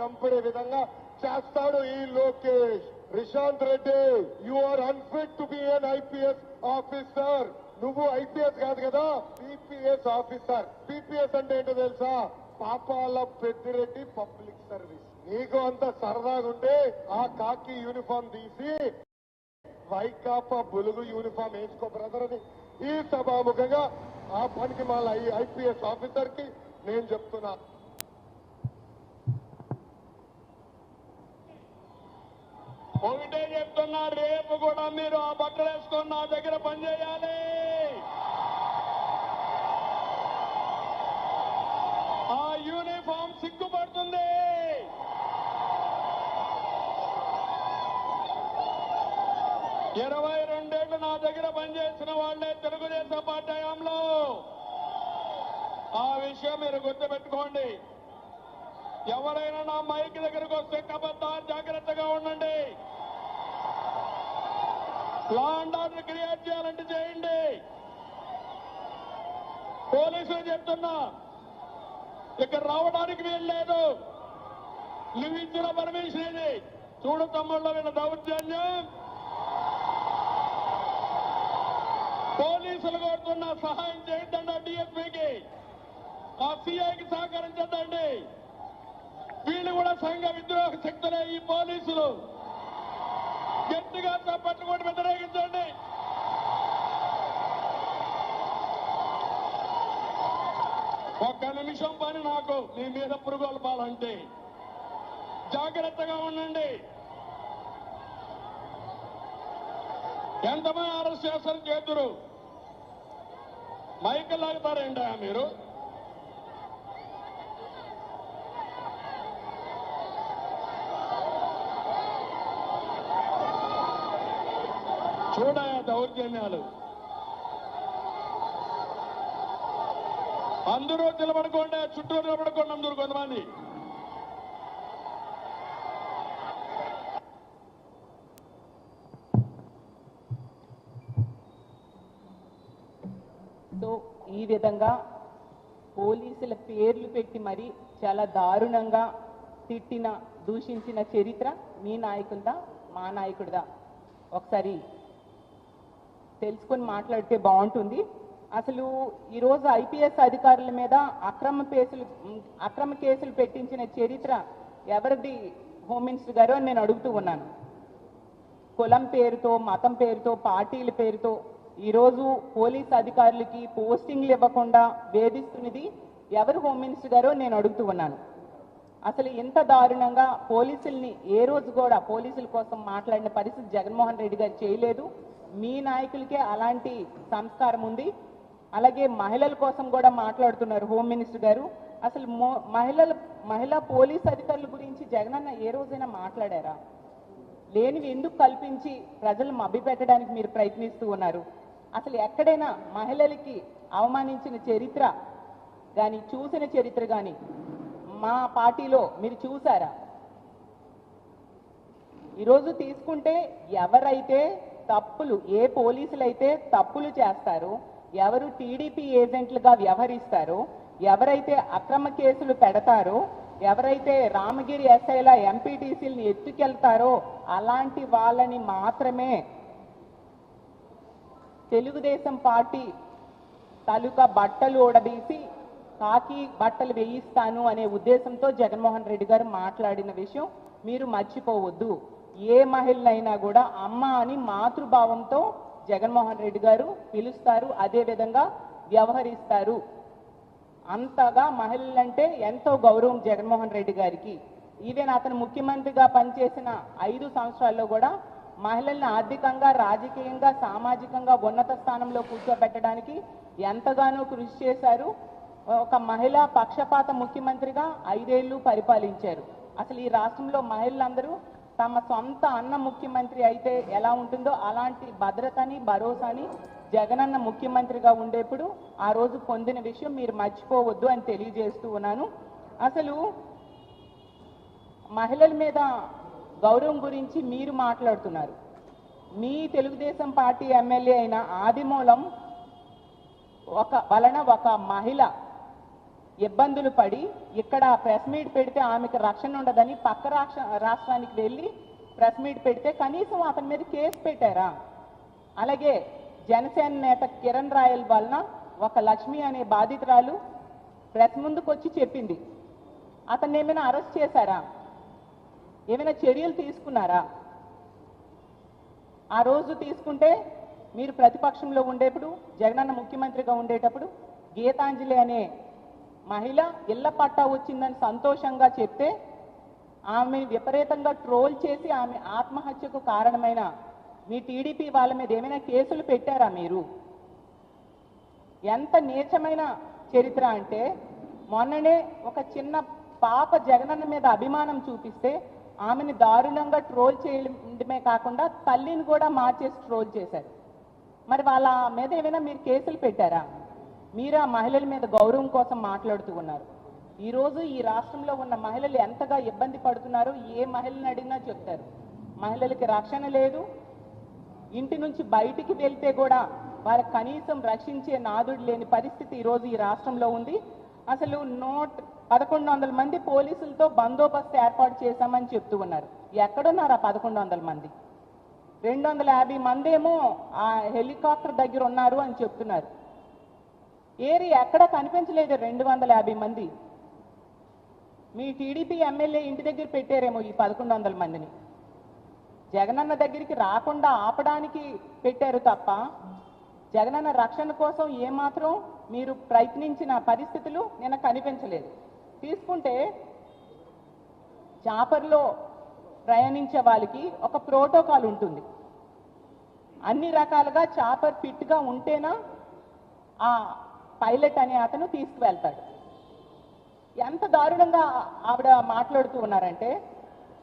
Company విధంగా చేస్తాడు ఈ Lokesh. Rishanth Reddy you are unfit to be an IPS officer నువ్వు ఐపీఎస్ కాదు కదా పీపీఎస్ ఆఫీసర్ పీపీఎస్ అంటే ఏంటో తెలుసా? పాపాల పెద్దిరెడ్డి పబ్లిక్ సర్వీస్. నీకు అంత సరదాగా ఉంటే ఆ కాకి యూనిఫామ్ తీసి వైకాపా బులుగు యూనిఫామ్ వేసుకో బ్రదర్ అని. ఈ సభాముఖంగా ఆ పనికి మళ్ళీ ఐపీఎస్ ఆఫీసర్కి నేను చెప్తున్నా. ఒకటే చెప్తున్నా రేపు కూడా మీరు ఆ బట్టలు వేసుకొని నా దగ్గర పనిచేయాలి ఆ యూనిఫామ్ సిగ్గుపడుతుంది. ఇరవై రెండేళ్ళు నా దగ్గర పనిచేసిన వాళ్ళే తెలుగుదేశం పార్టీ హయాంలో. ఆ విషయం మీరు గుర్తుపెట్టుకోండి. ఎవరైనా నా మైక్ దగ్గరకు వస్తే కబద్దా జాగ్రత్తగా ఉండండి. లా అండ్ ఆర్డర్ క్రియేట్ చేయాలంటే చేయండి. పోలీసులు చెప్తున్నా ఇక్కడ రావడానికి వీలు లేదు. నువ్వు ఇచ్చిన పర్మిషన్ ఇది. చూడు తమ్ముళ్ళ వీళ్ళ దౌర్జన్యం. పోలీసులు కోరుతున్న సహాయం చేయొద్దండి డిఎస్పీకి. ఆ సీఐకి సహకరించద్దండి. వీళ్ళు కూడా సంఘ విద్రోహ శక్తి ఈ పోలీసులు గట్టిగా చప్పట్లు కూడా వ్యతిరేకించండి ఒక్క నిమిషం పని నాకు మీ మీద పురుగొల్పాలంటే. జాగ్రత్తగా ఉండండి. ఎంతమంది అరెస్ట్ చేస్తారు చేతురు మైకి లాగుతారేంటా మీరు? చూడయా దౌర్జన్యాలు. అందరూ నిలబడుకోండి చుట్టూ నిలబడుకోండి అందరూ కొంతమంది. సో ఈ విధంగా పోలీసుల పేర్లు పెట్టి మరి చాలా దారుణంగా తిట్టిన దూషించిన చరిత్ర మీ నాయకుడిదా మా నాయకుడిదా? ఒకసారి తెలుసుకొని మాట్లాడితే బాగుంటుంది. అసలు ఈరోజు ఐపీఎస్ అధికారుల మీద అక్రమ కేసులు అక్రమ కేసులు పెట్టించిన చరిత్ర ఎవరిది? హోమ్ మినిస్టర్ గారు అని నేను అడుగుతూ ఉన్నాను. కులం పేరుతో మతం పేరుతో పార్టీల పేరుతో ఈరోజు పోలీస్ అధికారులకి పోస్టింగ్లు ఇవ్వకుండా వేధిస్తున్నది ఎవరు హోమ్ మినిస్టర్ గారో నేను అడుగుతూ ఉన్నాను. అసలు ఇంత దారుణంగా పోలీసుల్ని ఏ రోజు కూడా పోలీసుల కోసం మాట్లాడిన పరిస్థితి జగన్మోహన్ రెడ్డి గారు చేయలేదు. మీ నాయకులకే అలాంటి సంస్కారం ఉంది. అలాగే మహిళల కోసం కూడా మాట్లాడుతున్నారు హోమ్ మినిస్టర్ గారు. అసలు మో- మహిళల మహిళా పోలీస్ అధికారుల గురించి జగనన్న ఏ రోజైనా మాట్లాడారా? లేనివి ఎందుకు కల్పించి ప్రజలు మభ్యపెట్టడానికి మీరు ప్రయత్నిస్తూ ఉన్నారు? అసలు ఎక్కడైనా మహిళలకి అవమానించిన చరిత్ర కానీ చూసిన చరిత్ర కానీ మా పార్టీలో మీరు చూసారా ఈరోజు తీసుకుంటే ఎవరైతే తప్పులు ఏ పోలీసులు అయితే తప్పులు చేస్తారు ఎవరు టీడీపీ ఏజెంట్లుగా వ్యవహరిస్తారో ఎవరైతే అక్రమ కేసులు పెడతారో ఎవరైతే రామగిరి ఎస్ఐల ఎంపీటీసీలను ఎత్తుకెళ్తారో అలాంటి వాళ్ళని మాత్రమే తెలుగుదేశం పార్టీ తాలూకా బట్టలు ఊడదీసి కాకి బట్టలు వేయిస్తాను అనే ఉద్దేశంతో జగన్మోహన్ రెడ్డి గారు మాట్లాడిన విషయం మీరు మర్చిపోవద్దు. ఏ మహిళనైనా కూడా అమ్మ అని మాతృభావంతో జగన్మోహన్ రెడ్డి గారు పిలుస్తారు అదేవిధంగా వ్యవహరిస్తారు. అంతగా మహిళలంటే ఎంతో గౌరవం జగన్మోహన్ రెడ్డి గారికి. ఈవెన్ అతను ముఖ్యమంత్రిగా పనిచేసిన ఐదు సంవత్సరాల్లో కూడా మహిళల్ని ఆర్థికంగా రాజకీయంగా సామాజికంగా ఉన్నత స్థానంలో కూర్చోబెట్టడానికి ఎంతగానో కృషి చేశారు. ఒక మహిళా పక్షపాత ముఖ్యమంత్రిగా ఐదేళ్ళు పరిపాలించారు. అసలు ఈ రాష్ట్రంలో మహిళలందరూ తమ సొంత అన్న ముఖ్యమంత్రి అయితే ఎలా ఉంటుందో అలాంటి భద్రతని భరోసాని జగనన్న ముఖ్యమంత్రిగా ఉండేప్పుడు ఆ రోజు పొందిన విషయం మీరు మర్చిపోవద్దు అని తెలియజేస్తూ ఉన్నాను. అసలు మహిళల మీద గౌరవం గురించి మీరు మాట్లాడుతున్నారు. మీ తెలుగుదేశం పార్టీ ఎమ్మెల్యే అయిన ఆదిమూలం ఒక వలన ఒక మహిళ ఇబ్బందులు పడి ఇక్కడ ప్రెస్ మీట్ పెడితే ఆమెకు రక్షణ ఉండదని పక్క రాష్ట్ర రాష్ట్రానికి వెళ్ళి ప్రెస్ మీట్ పెడితే కనీసం అతని మీద కేసు పెట్టారా? అలాగే జనసేన నేత కిరణ్ రాయల్ వలన ఒక లక్ష్మి అనే బాధితురాలు ప్రెస్ ముందుకు వచ్చి చెప్పింది. అతన్ని ఏమైనా అరెస్ట్ చేశారా? ఏమైనా చర్యలు తీసుకున్నారా? ఆ రోజు తీసుకుంటే మీరు ప్రతిపక్షంలో ఉండేప్పుడు జగనన్న ముఖ్యమంత్రిగా ఉండేటప్పుడు గీతాంజలి అనే మహిళ ఇళ్ళ పట్టా వచ్చిందని సంతోషంగా చెప్తే ఆమె విపరీతంగా ట్రోల్ చేసి ఆమె ఆత్మహత్యకు కారణమైన మీ టీడీపీ వాళ్ళ మీద ఏమైనా కేసులు పెట్టారా మీరు? ఎంత నీచమైన చరిత్ర అంటే మొన్ననే ఒక చిన్న పాప జగనన్న మీద అభిమానం చూపిస్తే ఆమెని దారుణంగా ట్రోల్ చేయడమే కాకుండా తల్లిని కూడా మార్చేసి ట్రోల్ చేశారు. మరి వాళ్ళ మీద ఏమైనా మీరు కేసులు పెట్టారా? మీరు ఆ మహిళల మీద గౌరవం కోసం మాట్లాడుతూ ఉన్నారు. ఈరోజు ఈ రాష్ట్రంలో ఉన్న మహిళలు ఎంతగా ఇబ్బంది పడుతున్నారో ఏ మహిళని అడిగినా చెప్తారు. మహిళలకి రక్షణ లేదు. ఇంటి నుంచి బయటికి వెళ్తే కూడా వారు కనీసం రక్షించే నాదుడు లేని పరిస్థితి ఈరోజు ఈ రాష్ట్రంలో ఉంది. అసలు నోట్ పదకొండు వందల మంది పోలీసులతో బందోబస్తు ఏర్పాటు చేశామని చెప్తూ ఉన్నారు. ఎక్కడున్నారు ఆ పదకొండు వందల మంది? రెండు వందల యాభై మంది ఏమో ఆ హెలికాప్టర్ దగ్గర ఉన్నారు అని చెప్తున్నారు. ఏరి ఎక్కడ కనిపించలేదు రెండు వందల యాభై మంది. మీ టీడీపీ ఎమ్మెల్యే ఇంటి దగ్గర పెట్టారేమో ఈ పదకొండు వందల మందిని. జగనన్న దగ్గరికి రాకుండా ఆపడానికి పెట్టారు తప్ప జగనన్న రక్షణ కోసం ఏమాత్రం మీరు ప్రయత్నించిన పరిస్థితులు నేను కనిపించలేదు. తీసుకుంటే చాపర్లో ప్రయాణించే వాళ్ళకి ఒక ప్రోటోకాల్ ఉంటుంది. అన్ని రకాలుగా చాపర్ ఫిట్గా ఉంటేనా ఆ పైలట్ అనే అతను తీసుకువెళ్తాడు. ఎంత దారుణంగా ఆవిడ మాట్లాడుతూ ఉన్నారంటే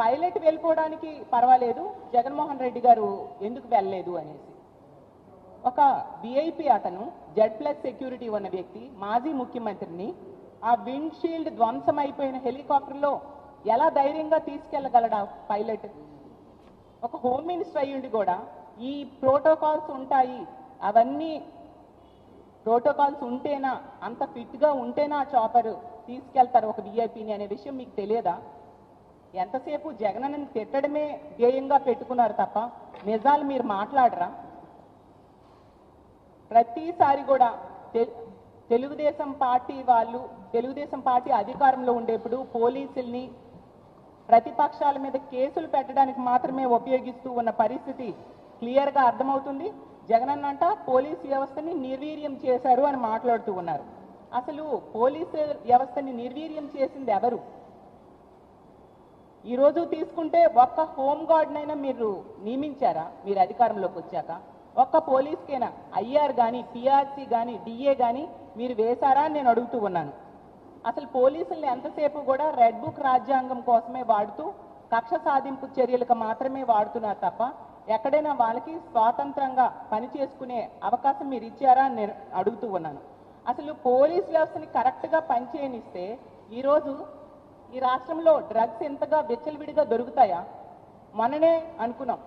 పైలట్ వెళ్ళిపోవడానికి పర్వాలేదు జగన్మోహన్ రెడ్డి గారు ఎందుకు వెళ్ళలేదు అనేసి. ఒక విఐపి అతను జెడ్ ప్లస్ సెక్యూరిటీ ఉన్న వ్యక్తి మాజీ ముఖ్యమంత్రిని ఆ విండ్షీల్డ్ ధ్వంసం అయిపోయిన హెలికాప్టర్లో ఎలా ధైర్యంగా తీసుకెళ్ళగలడా పైలట్? ఒక హోమ్ మినిస్టర్ అయ్యుండి కూడా ఈ ప్రోటోకాల్స్ ఉంటాయి అవన్నీ ప్రోటోకాల్స్ ఉంటేనా అంత ఫిట్గా ఉంటేనా ఆ చాపర్ తీసుకెళ్తారు ఒక విఐపిని అనే విషయం మీకు తెలియదా? ఎంతసేపు జగనని తిట్టడమే ధ్యేయంగా పెట్టుకున్నారు తప్ప నిజాలు మీరు మాట్లాడరా? ప్రతిసారి కూడా తెలుగుదేశం పార్టీ వాళ్ళు తెలుగుదేశం పార్టీ అధికారంలో ఉండేప్పుడు పోలీసుల్ని ప్రతిపక్షాల మీద కేసులు పెట్టడానికి మాత్రమే ఉపయోగిస్తూ ఉన్న పరిస్థితి క్లియర్గా అర్థమవుతుంది? జగనన్న అంట పోలీస్ వ్యవస్థని నిర్వీర్యం చేశారు అని మాట్లాడుతూ ఉన్నారు. అసలు పోలీసు వ్యవస్థని నిర్వీర్యం చేసింది ఎవరు? ఈరోజు తీసుకుంటే ఒక్క హోమ్ గార్డ్నైనా మీరు నియమించారా? మీరు అధికారంలోకి వచ్చాక. ఒక్క పోలీస్కైనా ఐఆర్ కానీ పిఆర్సీ కానీ డిఏ కానీ మీరు వేశారా అని నేను అడుగుతూ ఉన్నాను. అసలు పోలీసుల్ని ఎంతసేపు కూడా రెడ్ బుక్ రాజ్యాంగం కోసమే వాడుతూ కక్ష సాధింపు చర్యలకు మాత్రమే వాడుతున్నారు తప్ప ఎక్కడైనా వాళ్ళకి స్వాతంత్రంగా పని చేసుకునే అవకాశం మీరు ఇచ్చారా అని నేను అడుగుతూ ఉన్నాను. అసలు పోలీస్ వ్యవస్థని కరెక్ట్గా పనిచేయనిస్తే ఈరోజు ఈ రాష్ట్రంలో డ్రగ్స్ ఎంతగా విచ్చలవిడిగా దొరుకుతాయా? మొన్ననే అనుకున్నాం.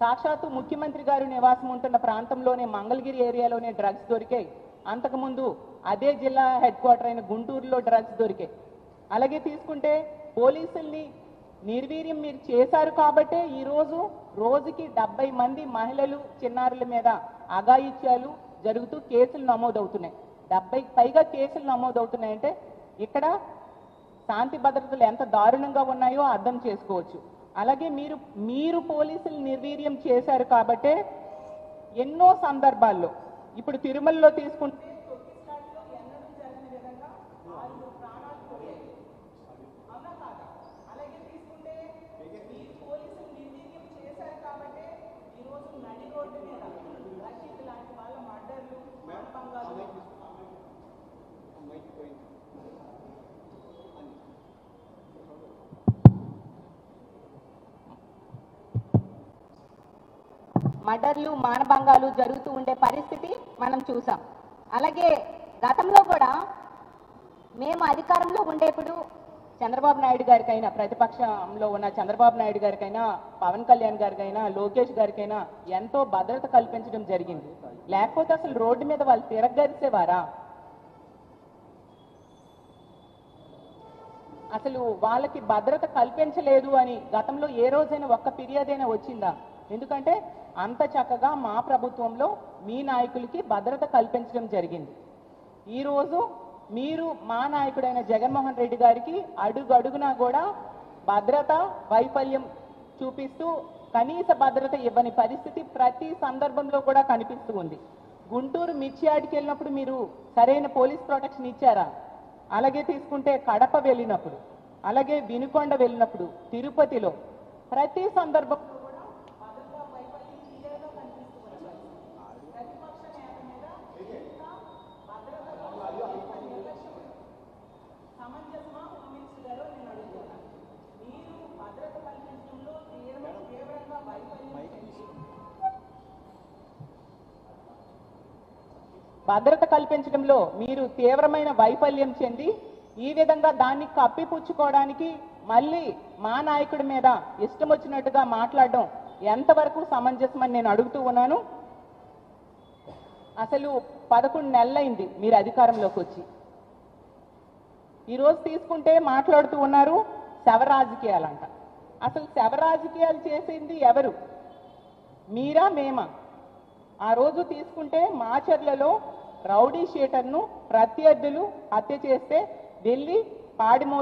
సాక్షాత్తు ముఖ్యమంత్రి గారు నివాసం ఉంటున్న ప్రాంతంలోనే మంగళగిరి ఏరియాలోనే డ్రగ్స్ దొరికాయి. అంతకుముందు అదే జిల్లా హెడ్ క్వార్టర్ అయిన గుంటూరులో డ్రగ్స్ దొరికాయి. అలాగే తీసుకుంటే పోలీసుల్ని నిర్వీర్యం మీరు చేశారు కాబట్టే ఈరోజు రోజుకి డెబ్బై మంది మహిళలు చిన్నారుల మీద అఘాయిత్యాలు జరుగుతూ కేసులు నమోదవుతున్నాయి. డెబ్బై పైగా కేసులు నమోదవుతున్నాయంటే ఇక్కడ శాంతి భద్రతలు ఎంత దారుణంగా ఉన్నాయో అర్థం చేసుకోవచ్చు. అలాగే మీరు మీరు పోలీసులు నిర్వీర్యం చేశారు కాబట్టే ఎన్నో సందర్భాల్లో ఇప్పుడు తిరుమలలో తీసుకుంటే మర్డర్లు మానభంగాలు జరుగుతూ ఉండే పరిస్థితి మనం చూసాం. అలాగే గతంలో కూడా మేము అధికారంలో ఉండేప్పుడు చంద్రబాబు నాయుడు గారికైనా ప్రతిపక్షంలో ఉన్న చంద్రబాబు నాయుడు గారికైనా పవన్ కళ్యాణ్ గారికైనా లోకేష్ గారికైనా ఎంతో భద్రత కల్పించడం జరిగింది. లేకపోతే అసలు రోడ్డు మీద వాళ్ళు తిరగరిసేవారా అసలు వాళ్ళకి భద్రత కల్పించలేదు అని గతంలో ఏ రోజైనా ఒక్క ఫిర్యాదు అయినా వచ్చిందా? ఎందుకంటే అంత చక్కగా మా ప్రభుత్వంలో మీ నాయకులకి భద్రత కల్పించడం జరిగింది. ఈరోజు మీరు మా నాయకుడైన జగన్మోహన్ రెడ్డి గారికి అడుగడుగునా కూడా భద్రత వైఫల్యం చూపిస్తూ కనీస భద్రత ఇవ్వని పరిస్థితి ప్రతి సందర్భంలో కూడా కనిపిస్తూ ఉంది. గుంటూరు మిర్చియాడికి వెళ్ళినప్పుడు మీరు సరైన పోలీస్ ప్రొటెక్షన్ ఇచ్చారా? అలాగే తీసుకుంటే కడప వెళ్ళినప్పుడు అలాగే వినుకొండ వెళ్ళినప్పుడు తిరుపతిలో ప్రతి సందర్భం సమంజసమా హోమ్ మినిస్టర్ గారు నేను అడుగుతున్నాను మీరు భద్రత కల్పించడంలో తీవ్ర తీవ్రంగా వైఫల్యం భద్రత కల్పించడంలో మీరు తీవ్రమైన వైఫల్యం చెంది ఈ విధంగా దాన్ని కప్పిపుచ్చుకోవడానికి మళ్ళీ మా నాయకుడి మీద ఇష్టం వచ్చినట్టుగా మాట్లాడడం ఎంతవరకు సమంజసమని నేను అడుగుతూ ఉన్నాను. అసలు పదకొండు నెలలైంది మీరు అధికారంలోకి వచ్చి. ఈరోజు తీసుకుంటే మాట్లాడుతూ ఉన్నారు శవ రాజకీయాలంట. అసలు శవ రాజకీయాలు చేసింది ఎవరు? మీరా మేమా? ఆ రోజు తీసుకుంటే మాచర్లలో రౌడీ షీటర్ను ప్రత్యర్థులు హత్య చేస్తే వెళ్ళి పాడిమో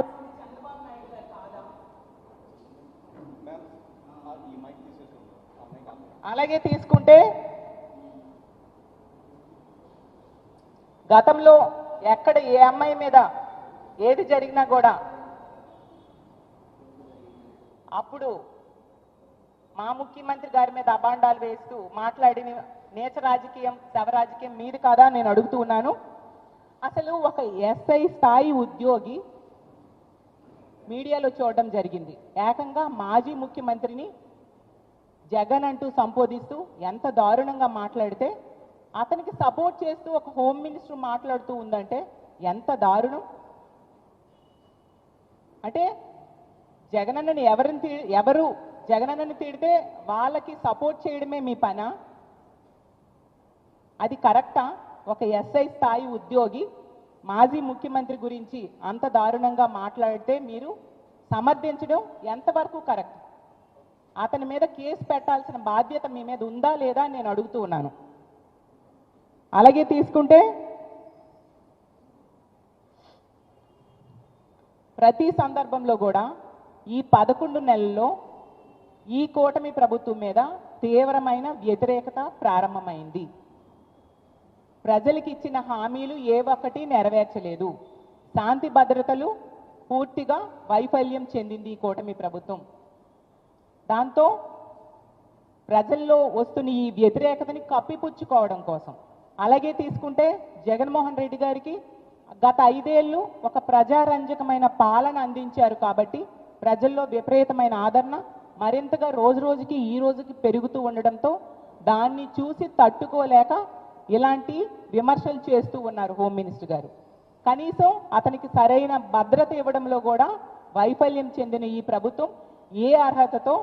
అలాగే తీసుకుంటే గతంలో ఎక్కడ ఏ అమ్మాయి మీద ఏది జరిగినా కూడా అప్పుడు మా ముఖ్యమంత్రి గారి మీద అబాండాలు వేస్తూ మాట్లాడిన నేచ రాజకీయం శవ రాజకీయం మీది కాదా నేను అడుగుతూ ఉన్నాను. అసలు ఒక ఎస్ఐ స్థాయి ఉద్యోగి మీడియాలో చూడడం జరిగింది. ఏకంగా మాజీ ముఖ్యమంత్రిని జగన్ అంటూ సంబోధిస్తూ ఎంత దారుణంగా మాట్లాడితే అతనికి సపోర్ట్ చేస్తూ ఒక హోమ్ మినిస్టర్ మాట్లాడుతూ ఉందంటే ఎంత దారుణం. అంటే జగనన్నని ఎవరిని తీ ఎవరు జగనన్నని తిడితే వాళ్ళకి సపోర్ట్ చేయడమే మీ పనా? అది కరెక్టా? ఒక ఎస్ఐ స్థాయి ఉద్యోగి మాజీ ముఖ్యమంత్రి గురించి అంత దారుణంగా మాట్లాడితే మీరు సమర్థించడం ఎంతవరకు కరెక్ట్? అతని మీద కేసు పెట్టాల్సిన బాధ్యత మీ మీద ఉందా లేదా నేను అడుగుతూ ఉన్నాను. అలాగే తీసుకుంటే ప్రతి సందర్భంలో కూడా ఈ పదకొండు నెలల్లో ఈ కూటమి ప్రభుత్వం మీద తీవ్రమైన వ్యతిరేకత ప్రారంభమైంది. ప్రజలకు ఇచ్చిన హామీలు ఏ ఒక్కటి నెరవేర్చలేదు. శాంతి భద్రతలు పూర్తిగా వైఫల్యం చెందింది ఈ కూటమి ప్రభుత్వం. దాంతో ప్రజల్లో వస్తున్న ఈ వ్యతిరేకతని కప్పిపుచ్చుకోవడం కోసం. అలాగే తీసుకుంటే జగన్మోహన్ రెడ్డి గారికి గత ఐదేళ్ళు ఒక ప్రజారంజకమైన పాలన అందించారు కాబట్టి ప్రజల్లో విపరీతమైన ఆదరణ మరింతగా రోజు రోజుకి ఈ రోజుకి పెరుగుతూ ఉండడంతో దాన్ని చూసి తట్టుకోలేక ఇలాంటి విమర్శలు చేస్తూ ఉన్నారు హోమ్ మినిస్టర్ గారు. కనీసం అతనికి సరైన భద్రత ఇవ్వడంలో కూడా వైఫల్యం చెందిన ఈ ప్రభుత్వం ఏ అర్హతతో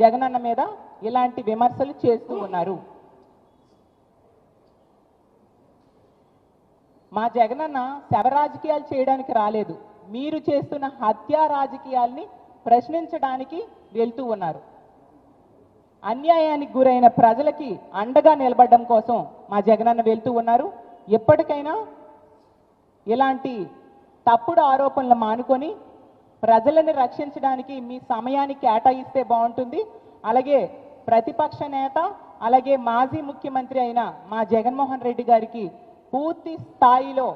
జగనన్న మీద ఇలాంటి విమర్శలు చేస్తూ ఉన్నారు. మా జగనన్న శవ రాజకీయాలు చేయడానికి రాలేదు. మీరు చేస్తున్న హత్యా రాజకీయాల్ని ప్రశ్నించడానికి వెళ్తూ ఉన్నారు. అన్యాయానికి గురైన ప్రజలకి అండగా నిలబడడం కోసం మా జగనన్న వెళ్తూ ఉన్నారు. ఎప్పటికైనా ఇలాంటి తప్పుడు ఆరోపణలు మానుకొని ప్రజలను రక్షించడానికి మీ సమయాన్ని కేటాయిస్తే బాగుంటుంది. అలాగే ప్రతిపక్ష నేత అలాగే మాజీ ముఖ్యమంత్రి అయిన మా జగన్మోహన్ రెడ్డి గారికి పూర్తి స్థాయిలో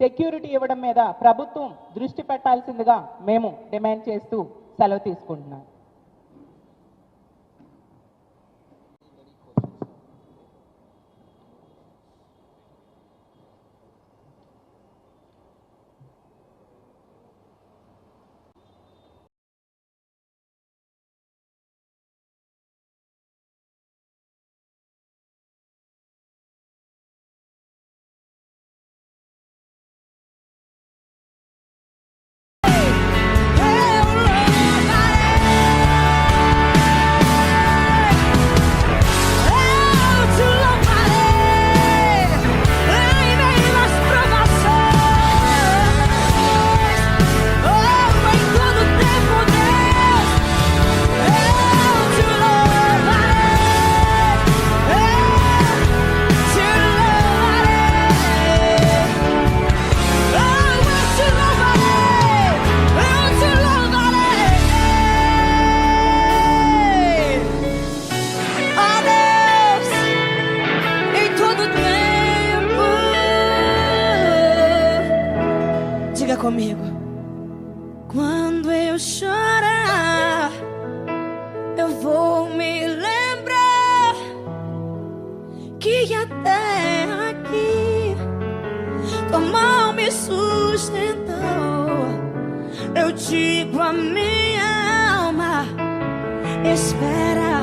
సెక్యూరిటీ ఇవ్వడం మీద ప్రభుత్వం దృష్టి పెట్టాల్సిందిగా మేము డిమాండ్ చేస్తూ సెలవు తీసుకుంటున్నాం. Espera